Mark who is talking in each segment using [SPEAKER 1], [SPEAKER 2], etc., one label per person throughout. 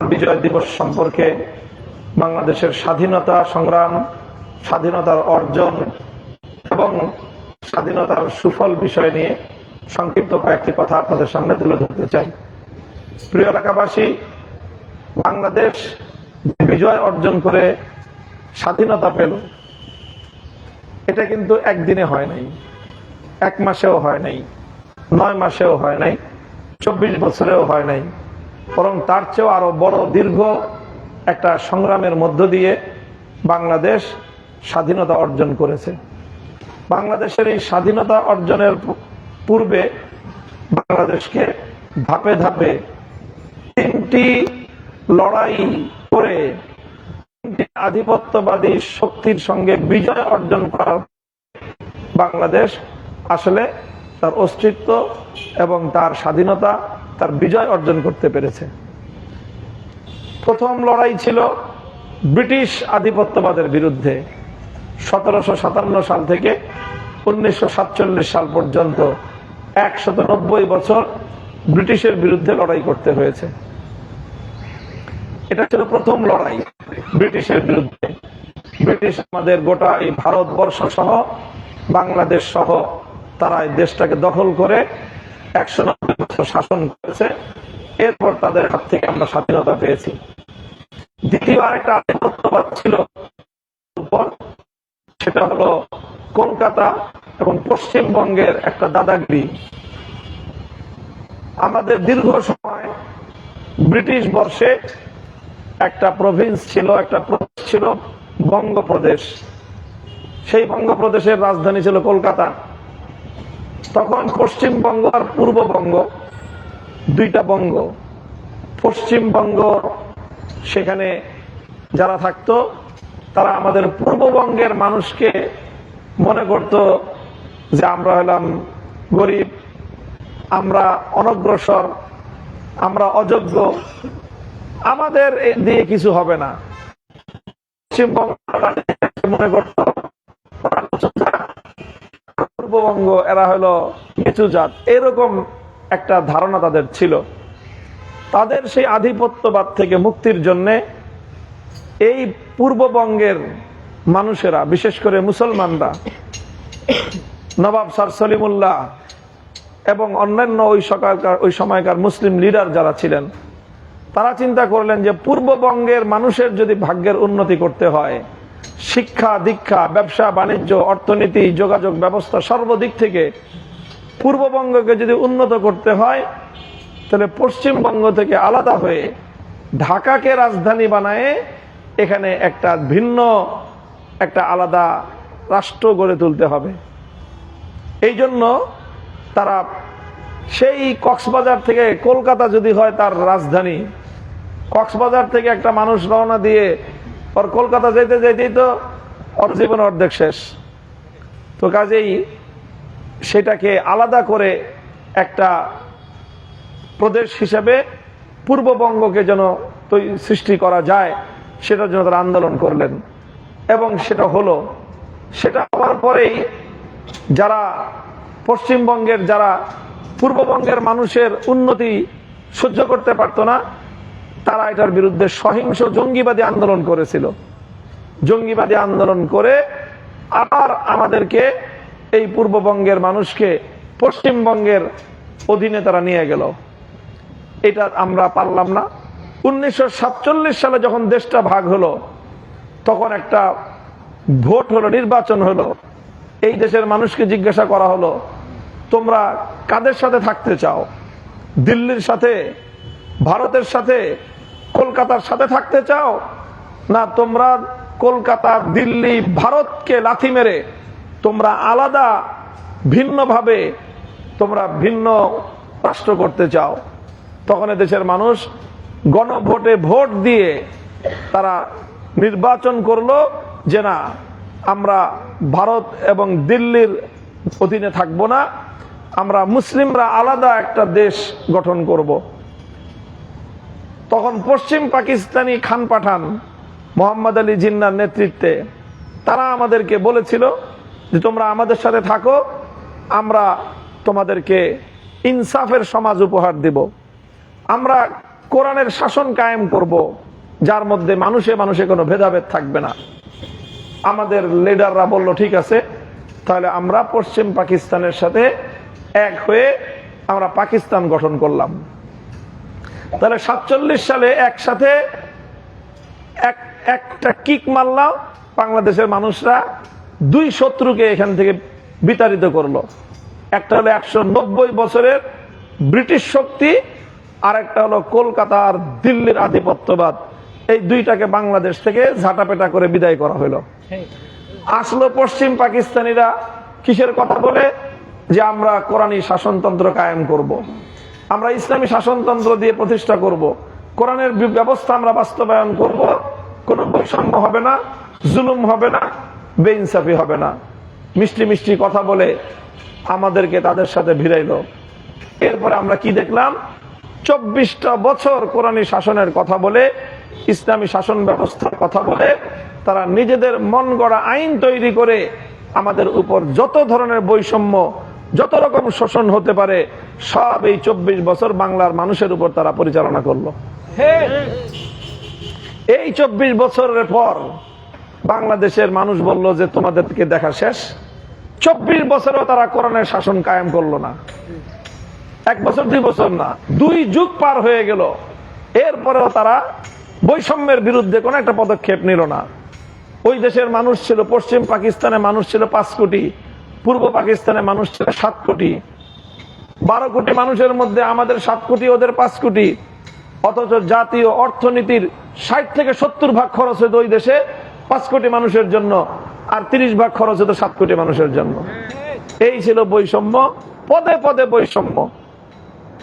[SPEAKER 1] বিজয় দিবস সম্পর্কে বাংলাদেশের স্বাধীনতা সংগ্রাম, স্বাধীনতার অর্জন এবং স্বাধীনতার সুফল বিষয় নিয়ে সংক্ষিপ্ত কয়েকটি কথা আপনাদের সামনে তুলে ধরতে চাই। প্রিয় এলাকাবাসী, বাংলাদেশ বিজয় অর্জন করে স্বাধীনতা পেল, এটা কিন্তু একদিনে হয় নাই, এক মাসেও হয় নাই, নয় মাসেও হয় নাই, চব্বিশ বছরেও হয় নাই। বরং তার চেয়েও আরও বড় দীর্ঘ একটা সংগ্রামের মধ্য দিয়ে বাংলাদেশ স্বাধীনতা অর্জন করেছে। বাংলাদেশের এই স্বাধীনতা অর্জনের পূর্বে বাংলাদেশকে ধাপে ধাপে তিনটি লড়াই করে তিনটি আধিপত্যবাদী শক্তির সঙ্গে বিজয় অর্জন করার বাংলাদেশ আসলে তার অস্তিত্ব এবং তার স্বাধীনতা তার বিজয় অর্জন করতে পেরেছে। প্রথম লড়াই ছিল ব্রিটিশ আধিপত্যবাদের বিরুদ্ধে সতেরোশো সাতান্ন সাল থেকে উনিশশো সাতচল্লিশ সাল পর্যন্ত একশত বছর ব্রিটিশের বিরুদ্ধে লড়াই করতে হয়েছে। এটা ছিল প্রথম লড়াই ব্রিটিশের বিরুদ্ধে। ব্রিটিশ আমাদের গোটা এই ভারতবর্ষ সহ বাংলাদেশ সহ তারা এই দেশটাকে দখল করে একশো নব্বই বছর শাসন করেছে। এরপর তাদের হাত থেকে আমরা স্বাধীনতা পেয়েছি। দ্বিতীয় আরেকটা আধিপত্যবাদ ছিল। সেটা হলো কলকাতা এবং পশ্চিমবঙ্গের একটা দাদাগিরি। আমাদের দীর্ঘ সময় ব্রিটিশ বর্ষে একটা প্রভিন্স ছিল, একটা প্রদেশ ছিল বঙ্গপ্রদেশ। সেই বঙ্গপ্রদেশের রাজধানী ছিল কলকাতা। তখন পশ্চিমবঙ্গ আর পূর্ববঙ্গ, দুইটা বঙ্গ। পশ্চিমবঙ্গ, সেখানে যারা থাকতো, তারা আমাদের পূর্ববঙ্গের মানুষকে মনে করত যে আমরা হলাম গরিব, আমরা অনগ্রসর, আমরা অযোগ্য। আমাদের দিয়ে কিছু হবে না। পশ্চিমবঙ্গ মনে করত পূর্ববঙ্গ, এরা হলো নিচু জাত। এরকম একটা ধারণা তাদের ছিল। তাদের সেই আধিপত্যবাদ থেকে মুক্তির জন্য এই পূর্ববঙ্গের মানুষেরা, বিশেষ করে মুসলমানরা, নবাব স্যার সলিমুল্লাহ এবং অন্যান্য ওই সকালকার, ওই সময়কার মুসলিম লিডার যারা ছিলেন, তারা চিন্তা করলেন যে পূর্ববঙ্গের মানুষের যদি ভাগ্যের উন্নতি করতে হয় শিক্ষা, দীক্ষা, ব্যবসা, বাণিজ্য, অর্থনীতি, যোগাযোগ ব্যবস্থা সর্বদিক থেকে পূর্ববঙ্গকে যদি উন্নত করতে হয়, তাহলে পশ্চিমবঙ্গ থেকে আলাদা হয়ে ঢাকাকে রাজধানী বানায় এখানে একটা ভিন্ন, একটা আলাদা রাষ্ট্র গড়ে তুলতে হবে। এই জন্য তারা সেই কক্সবাজার থেকে কলকাতা যদি হয় তার রাজধানী, কক্সবাজার থেকে একটা মানুষ রওনা দিয়ে ওর কলকাতা যেতে যেতেই তো ওর জীবন অর্ধেক শেষ। তো কাজেই সেটাকে আলাদা করে একটা প্রদেশ হিসেবে পূর্ববঙ্গকে যেন সৃষ্টি করা যায় সেটার জন্য তারা আন্দোলন করলেন। এবং সেটা হলো, সেটা হওয়ার পরেই যারা পশ্চিমবঙ্গের, যারা পূর্ববঙ্গের মানুষের উন্নতি সহ্য করতে পারতো না তারা এটার বিরুদ্ধে সহিংস জঙ্গিবাদী আন্দোলন করেছিল। জঙ্গিবাদী আন্দোলন করে আবার আমাদেরকে এই পূর্ববঙ্গের মানুষকে পশ্চিমবঙ্গের অধীনে তারা নিয়ে গেল। এটা আমরা পারলাম না। উনিশশো সাতচল্লিশ সালে যখন দেশটা ভাগ হলো, তখন একটা ভোট হলো, নির্বাচন হলো। এই দেশের মানুষকে জিজ্ঞাসা করা হলো, তোমরা কাদের সাথে থাকতে চাও? দিল্লির সাথে? ভারতের সাথে? কলকাতার সাথে থাকতে চাও না, তোমরা কলকাতা, দিল্লি, ভারতকে লাথি মেরে তোমরা আলাদা, ভিন্নভাবে তোমরা ভিন্ন রাষ্ট্র করতে চাও তখন দেশের মানুষ গণভোটে ভোট দিয়ে তারা নির্বাচন করল যে না, আমরা ভারত এবং দিল্লির অধীনে থাকব না, আমরা মুসলিমরা আলাদা একটা দেশ গঠন করব। তখন পশ্চিম পাকিস্তানি খান পাঠান মোহাম্মদ আলী জিন্নার নেতৃত্বে। তারা আমাদেরকে বলেছিল যে তোমরা আমাদের সাথে থাকো, আমরা তোমাদেরকে ইনসাফের সমাজ উপহার দেব। আমরা কোরআনের শাসন কায়েম করব, যার মধ্যে মানুষে মানুষে কোনো ভেদাভেদ থাকবে না। আমাদের লিডাররা বলল, ঠিক আছে, তাহলে আমরা পশ্চিম পাকিস্তানের সাথে এক হয়ে আমরা পাকিস্তান গঠন করলাম। তাহলে সাতচল্লিশ সালে একসাথে এক, একটা কিক মারলাম, বাংলাদেশের মানুষরা দুই শত্রুকে এখান থেকে বিতাড়িত করল। একটা হলো একশো নব্বই বছরের ব্রিটিশ শক্তি আর একটা হলো কলকাতা আর দিল্লির আধিপত্যবাদ। এই দুইটাকে বাংলাদেশ থেকে ঝাঁটাপেটা করে বিদায় করা হলো। আসলো পশ্চিম পাকিস্তানিরা, কিসের কথা বলে? যে আমরা কোরআনী শাসনতন্ত্র কায়েম করব। আমরা ইসলামী শাসনতন্ত্র দিয়ে প্রতিষ্ঠা করব। কোরআনের ব্যবস্থা আমরা বাস্তবায়ন করব। কোনো বৈষম্য হবে না, জুলুম হবে না, বেইনসাফি হবে না মিষ্টি মিষ্টি কথা বলে আমাদেরকে তাদের সাথে ভিড়াইলো এরপরে আমরা কি দেখলাম চব্বিশটা বছর কোরআনী শাসনের কথা বলে, ইসলামী শাসন ব্যবস্থার কথা বলে, তারা নিজেদের মন গড়া আইন তৈরি করে আমাদের উপর যত ধরনের বৈষম্য যত রকম শোষণ হতে পারে, সব এই চব্বিশ বছর বাংলার মানুষের উপর তারা পরিচালনা করল। এই চব্বিশ বছরের পর বাংলাদেশের মানুষ বলল যে, তোমাদেরকে দেখা শেষ। চব্বিশ বছরও তারা কোরআনের শাসন কায়েম করল না। এক বছর, দুই বছর না, দুই যুগ পার হয়ে গেল। এরপরেও তারা বৈষম্যের বিরুদ্ধে কোনো একটা পদক্ষেপ নিল না। ওই দেশের মানুষ ছিল পশ্চিম পাকিস্তানে মানুষ ছিল পাঁচ কোটি। পূর্ব পাকিস্তানে মানুষ ছিল সাত কোটি। বারো কোটি মানুষের মধ্যে আমাদের সাত কোটি, ওদের পাঁচ কোটি। অথচ জাতীয় অর্থনীতির ষাট থেকে সত্তর ভাগ খরচ হতো ওই দেশে পাঁচ কোটি মানুষের জন্য আর তিরিশ ভাগ খরচ হতো সাত কোটি মানুষের জন্য। এই ছিল বৈষম্য, পদে পদে বৈষম্য।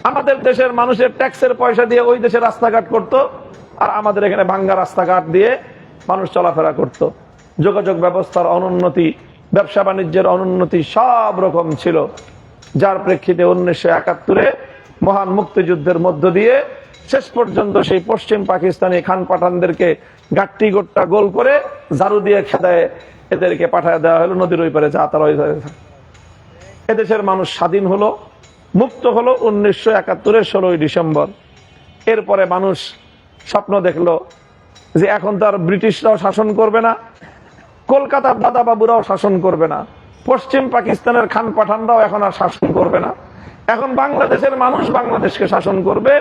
[SPEAKER 1] আমাদের দেশের মানুষের ট্যাক্সের পয়সা দিয়ে ওই দেশে রাস্তাঘাট করত আর আমাদের এখানে ভাঙ্গা রাস্তাঘাট দিয়ে মানুষ চলাফেরা করত। যোগাযোগ ব্যবস্থার অনুন্নতি ব্যবসা বাণিজ্যের অনুন্নতি সব রকম ছিল। যার প্রেক্ষিতে উনিশশো একাত্তরে মহান মুক্তিযুদ্ধের মধ্য দিয়ে শেষ পর্যন্ত সেই পশ্চিম পাকিস্তানি খান পাঠানদেরকে গাট্টি গোট্টা গোল করে ঝাড়ু দিয়ে খেদায় এদেরকে পাঠায় দেওয়া হলো, নদীর ওই পারে যা তারা এদেশের মানুষ স্বাধীন হলো, মুক্ত হলো উনিশশো একাত্তরের ষোলোই ডিসেম্বর। এরপরে মানুষ স্বপ্ন দেখল যে এখন তো আর ব্রিটিশরাও শাসন করবে না কলকাতার দাদাবাবুরাও শাসন করবে না। পশ্চিম পাকিস্তানের খান পাঠানরাও এখন আর শাসন করবে না। এখন বাংলাদেশের মানুষ বাংলাদেশকে শাসন করবে।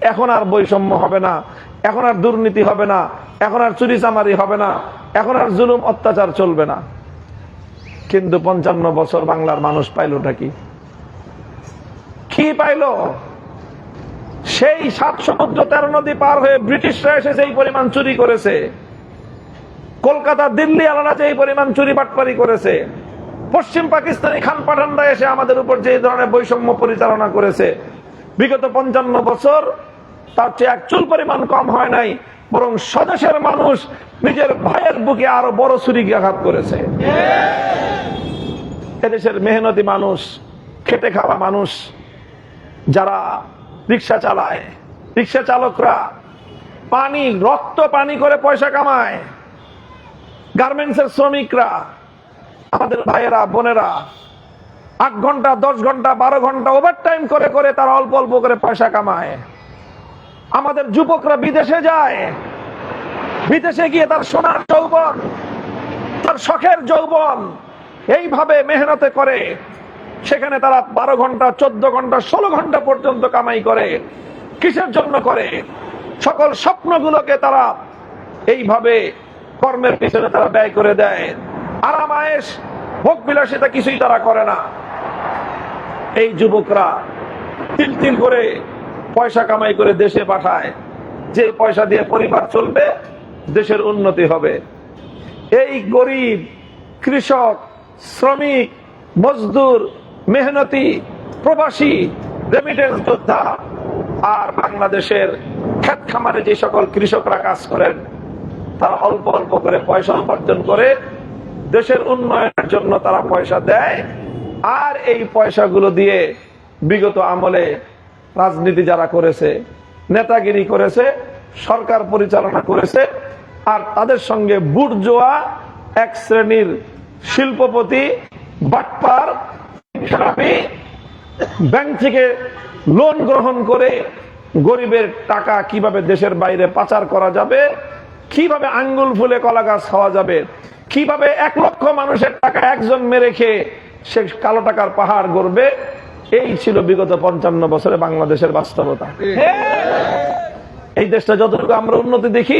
[SPEAKER 1] এখন আর বৈষম্য হবে না। এখন আর দুর্নীতি হবে না। এখন আর চুরি চামারি হবে না। এখন আর জুলুম অত্যাচার চলবে না। কিন্তু পঞ্চান্ন বছর বাংলার মানুষ পাইলটা কি? কি পাইল? সেই সাত সমুদ্র তেরো নদী পার হয়ে ব্রিটিশরা এসে সেই পরিমাণ চুরি করেছে। কলকাতা, দিল্লি, আলাদা যে পরিমাণ চুরি বাটপারি করেছে। পশ্চিম পাকিস্তানি খান পাঠানরা এসে আমাদের উপর যে ধরনের বৈষম্য পরিচালনা করেছে। বিগত পঞ্চান্ন বছর তার চেয়ে একচুল পরিমাণ কম হয় নাই, বরং স্বদেশের মানুষ নিজের ভাইয়ের বুকে আরও বড় ছুরি আঘাত করেছে। এদেশের মেহনতি মানুষ, খেটে খাওয়া মানুষ, যারা রিক্সা চালায়, রিক্সা চালকরা পানি, রক্ত পানি করে পয়সা কামায় গার্মেন্টসের শ্রমিকরা, আমাদের ভাইয়েরা, বোনেরা, আট ঘণ্টা, দশ ঘণ্টা, বারো ঘণ্টা ওভার টাইম করে করে তারা অল্প অল্প করে পয়সা কামায়। আমাদের যুবকরা বিদেশে যায়। বিদেশে গিয়ে তার সোনার যৌবন, তার শখের যৌবন এইভাবে মেহনতে করে, সেখানে তারা বারো ঘণ্টা, চোদ্দ ঘণ্টা, ষোলো ঘণ্টা পর্যন্ত কামাই করে, কিসের জন্য করে? সকল স্বপ্নগুলোকে তারা এইভাবে কর্মের পিছনে তারা ব্যয় করে দেয়। আরামায়েশ ভোগ বিলাসিতা কিছুই তারা করে না। এই যুবকরা তিল তিল করে পয়সা কামাই করে দেশে পাঠায়। যে পয়সা দিয়ে পরিবার চলবে, দেশের উন্নতি হবে। এই গরিব, কৃষক, শ্রমিক, মজদুর, মেহনতি, প্রবাসী রেমিটেন্স যোদ্ধা, আর বাংলাদেশের ক্ষেত খামারে যে সকল কৃষকরা কাজ করেন তারা অল্প অল্প করে পয়সা উপার্জন করে দেশের উন্নয়নের জন্য তারা পয়সা দেয়। আর এই পয়সাগুলো দিয়ে বিগত আমলে রাজনীতি যারা করেছে, নেতাগিরি করেছে, সরকার পরিচালনা করেছে, আর তাদের সঙ্গে বুটজোয়া এক শ্রেণির শিল্পপতি, বাটপার ব্যাংক থেকে লোন গ্রহণ করে গরিবের টাকা কীভাবে দেশের বাইরে পাচার করা যাবে কীভাবে আঙ্গুল ফুলে কলা গাছ খাওয়া যাবে? কীভাবে এক লক্ষ মানুষের টাকা একজন মেরে খেয়ে সে কালো টাকার পাহাড় গড়বে? এই ছিল বিগত পঞ্চান্ন বছরে বাংলাদেশের বাস্তবতা। এই দেশটা যতটুকু আমরা উন্নতি দেখি